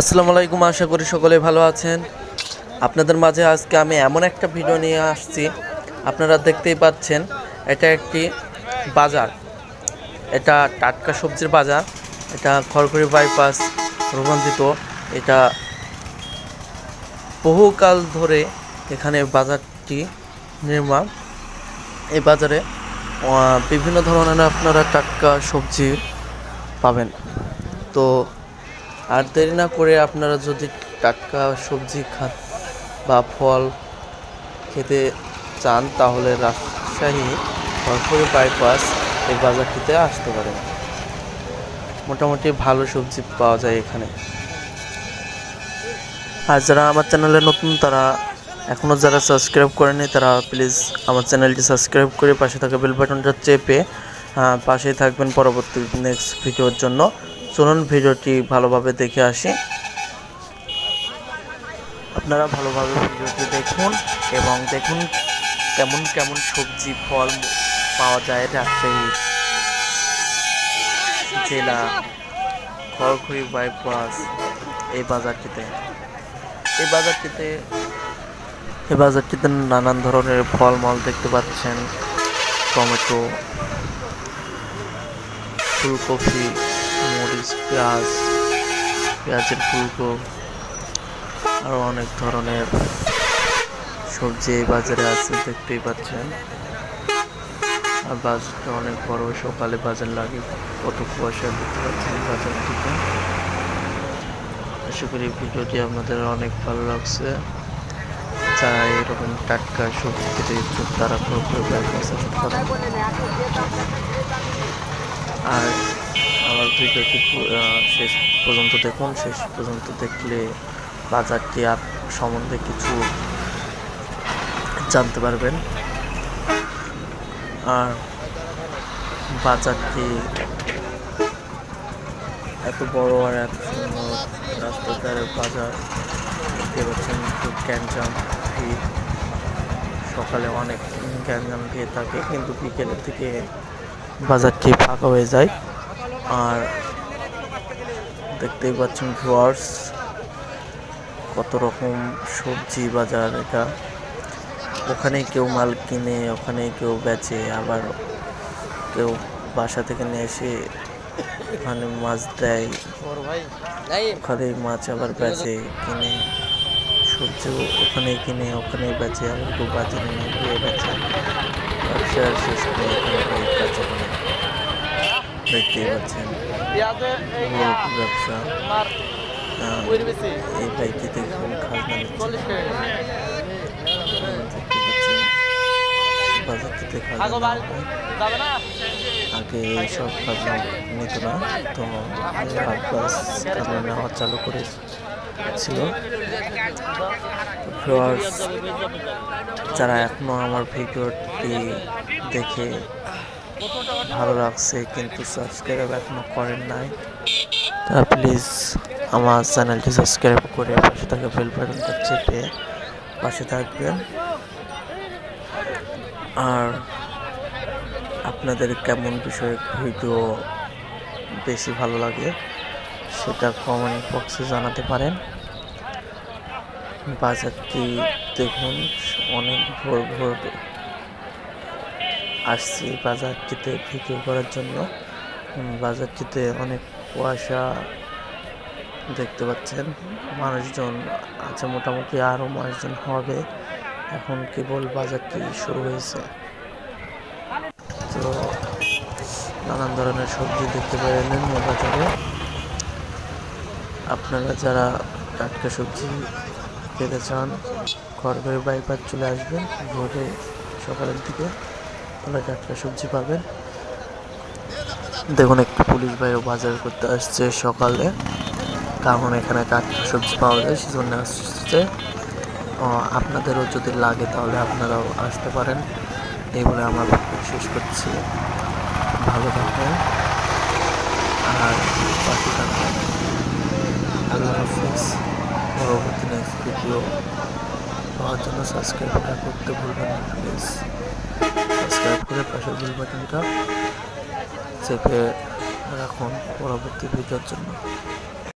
আসসালামু আলাইকুম, আশা করি সকলে ভালো আছেন। আপনাদের মাঝে আজকে আমি এমন একটা ভিডিও নিয়ে আসছি, আপনারা দেখতেই পাচ্ছেন, এটা একটি বাজার। এটা টাটকা সবজির বাজার, এটা খড়খড়ি বাইপাস রোমাঞ্চিত এটা বহুকাল ধরে এখানে বাজারটি নির্মাণ। এই বাজারে বিভিন্ন ধরনের আপনারা টাটকা সবজি পাবেন। তো আর দেরি না করে আপনারা যদি টাটকা সবজি খান বা ফল খেতে চান, তাহলে রাজশাহী সরকারি বাইপাস এই বাজারটিতে আসতে পারেন। মোটামুটি ভালো সবজি পাওয়া যায় এখানে। আর যারা আমার চ্যানেলে নতুন, তারা এখনও যারা সাবস্ক্রাইব করেনি তারা প্লিজ আমার চ্যানেলটি সাবস্ক্রাইব করে পাশে থাকা বেল বাটনটা চেপে পাশেই থাকবেন পরবর্তী নেক্সট ভিডিওর জন্য। চলুন ভিডিওটি ভালোভাবে দেখে আসি। আপনারা ভালোভাবে ভিডিওটি দেখুন এবং দেখুন কেমন কেমন সবজি, ফল পাওয়া যায় রাজশাহী জেলা খড়খড়ি বাইপাস এই বাজারটিতে। এই বাজারটিতে এই বাজারটিতে নানান ধরনের ফলমল দেখতে পাচ্ছেন। টমেটো, ফুলকপি মরিচ, পেঁয়াজ, পেঁয়াজের ফুলকো আরও অনেক ধরনের সবজি এই বাজারে আছে, দেখতেই পাচ্ছেন। আর বাজারটা অনেক বড়, সকালে বাজার লাগে, কত কুয়াশা দেখতে পাচ্ছেন বাজারটিতে। আশা করি ভিডিওটি আপনাদের অনেক ভালো লাগছে। যারা এরকম টাটকা সবজি খেতে ইচ্ছুক, তারা পুরোপুরি আর ভিডিওটি শেষ পর্যন্ত দেখুন, শেষ পর্যন্ত দেখলে বাজারটি আপ সম্বন্ধে কিছু জানতে পারবেন। আর বাজারটি এত বড় আর এত সুন্দর রাস্তার ধারে বাজার, দেখতে পাচ্ছেন গ্যাঞ্জাম ভিড়। সকালে অনেক গ্যাঞ্জাম ভিড় থাকে, কিন্তু বিকেলের দিকে বাজারটি ফাঁকা হয়ে যায়। আর দেখতেই পাচ্ছেন ভিউয়ার্স, কত রকম সবজি বাজার এটা। ওখানে কেউ মাল কিনে ওখানে কেউ বেচে, আবার কেউ বাসা থেকে নিয়ে এসে ওখানে মাছ দেয়। ওখানে মাছ আবার বেচে, কিনে। সবজি ওখানে কিনে ওখানে বেচে, আবার কেউ বাজারে নিয়ে গিয়ে বেচে। ব্যবসা শেষ করে এই কাজে করে। পাচ্ছেন। ব্যবসা। এই খাজনা খাজনা। আগে এইসব খাজনা নিত না। তো খাজনা নেওয়া চালু করেছিল যারা এখনও আমার ভিডিওটি দেখে ভালো লাগছে কিন্তু সাবস্ক্রাইব এখনও করেন নাই। তা প্লিজ আমার চ্যানেলটি সাবস্ক্রাইব করে পাশে থাকা বেল বাটনটা চেপে পাশে থাকবেন। আর আপনাদের কেমন বিষয়ে ভিডিও বেশি ভালো লাগে সেটা কমেন্ট বক্সে জানাতে পারেন। বাজারটি দেখুন, অনেক ভোর ভোর আসছি বাজারটিতে ভিডিও করার জন্য। বাজারটিতে অনেক কুয়াশা দেখতে পাচ্ছেন। মানুষজন আছে মোটামুটি আরও মানুষজন হবে। এখন কেবল বাজারটি শুরু হয়েছে। তো নানান ধরনের সবজি দেখতে পারেন এই বাজারে আপনারা যারা টাটকা সবজি খেতে চান খড়গড়ি বাইপাস চলে আসবেন ভোরে সকালের দিকে। তাহলে টাটকা সবজি পাবেন। দেখুন, একটু পুলিশ ভাইও বাজার করতে আসছে সকালে। কারণ এখানে টাটকা সবজি পাওয়া যায়, সেজন্য আসছে। আপনাদেরও যদি লাগে তাহলে আপনারাও আসতে পারেন। এই বলে আমার শেষ করছি। ভালো থাকবেন। আর পাশে থাকবেন। আল্লাহ হাফিজ। পরবর্তী নেক্সট ভিডিও পাওয়ার জন্য সাবস্ক্রাইবটা করতে ভুলবেন না প্লিজ সাবস্ক্রাইব করে পাশের বেল বাটনটা চেপে রাখুন পরবর্তী ভিডিওর জন্য।